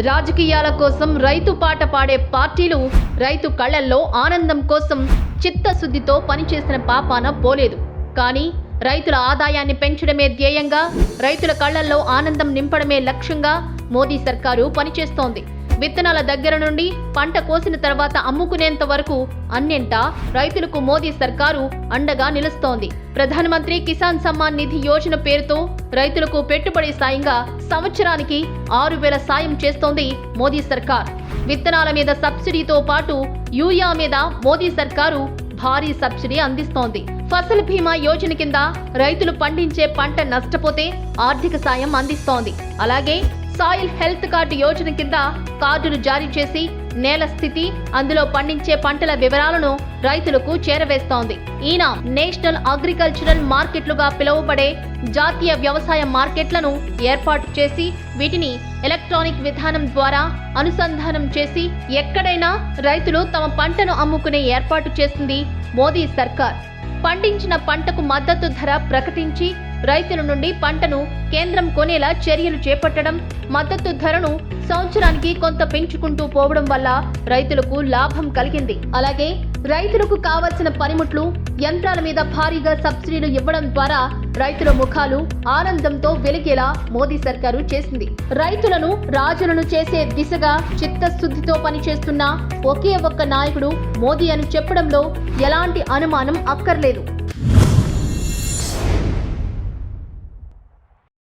రాజకీయాల కోసం రైతు పాట పాడే పార్టీలు రైతు కళ్ళల్లో ఆనందం కోసం చిత్తశుద్ధితో పనిచేసిన పాపాన పోలేదు. కానీ రైతుల ఆదాయాన్ని పెంచడమే ధ్యేయంగా రైతుల కళ్ళల్లో ఆనందం నింపడమే లక్ష్యంగా మోదీ సర్కారు పనిచేస్తోంది. విత్తనాల దగ్గర నుండి పంట కోసిన తర్వాత అమ్ముకునేంత వరకు అన్నింటా రైతులకు మోదీ సర్కారు అండగా నిలుస్తోంది. ప్రధానమంత్రి కిసాన్ సమ్మాన్ నిధి యోజన పేరుతో రైతులకు పెట్టుబడి సాయంగా సంవత్సరానికి ఆరు వేల సాయం చేస్తోంది మోదీ సర్కార్. విత్తనాల మీద సబ్సిడీతో పాటు యూరియా మీద మోదీ సర్కారు భారీ సబ్సిడీ అందిస్తోంది. ఫసల్ బీమా యోజన కింద రైతులు పండించే పంట నష్టపోతే ఆర్థిక సాయం అందిస్తోంది. అలాగే సాయిల్ హెల్త్ కార్డు యోజన కింద కార్డులు జారీ చేసి నేల స్థితి అందులో పండించే పంటల వివరాలను రైతులకు చేరవేస్తోంది. ఈయన నేషనల్ అగ్రికల్చరల్ మార్కెట్లుగా పిలువబడే జాతీయ వ్యవసాయ మార్కెట్లను ఏర్పాటు చేసి వీటిని ఎలక్ట్రానిక్ విధానం ద్వారా అనుసంధానం చేసి ఎక్కడైనా రైతులు తమ పంటను అమ్ముకునే ఏర్పాటు చేసింది మోదీ సర్కార్. పండించిన పంటకు మద్దతు ధర ప్రకటించి రైతుల నుండి పంటను కేంద్రం కొనేలా చర్యలు చేపట్టడం మద్దతు ధరను సంవత్సరానికి కొంత పెంచుకుంటూ పోవడం వల్ల రైతులకు లాభం కలిగింది. అలాగే రైతులకు కావలసిన పనిముట్లు యంత్రాల మీద భారీగా సబ్సిడీలు ఇవ్వడం ద్వారా రైతుల ముఖాలు ఆనందంతో వెలిగేలా మోదీ సర్కారు చేసింది. రైతులను రాజులను చేసే దిశగా చిత్తశుద్ధితో పనిచేస్తున్న ఒకే ఒక్క నాయకుడు మోదీ అని చెప్పడంలో ఎలాంటి అనుమానం అక్కర్లేదు.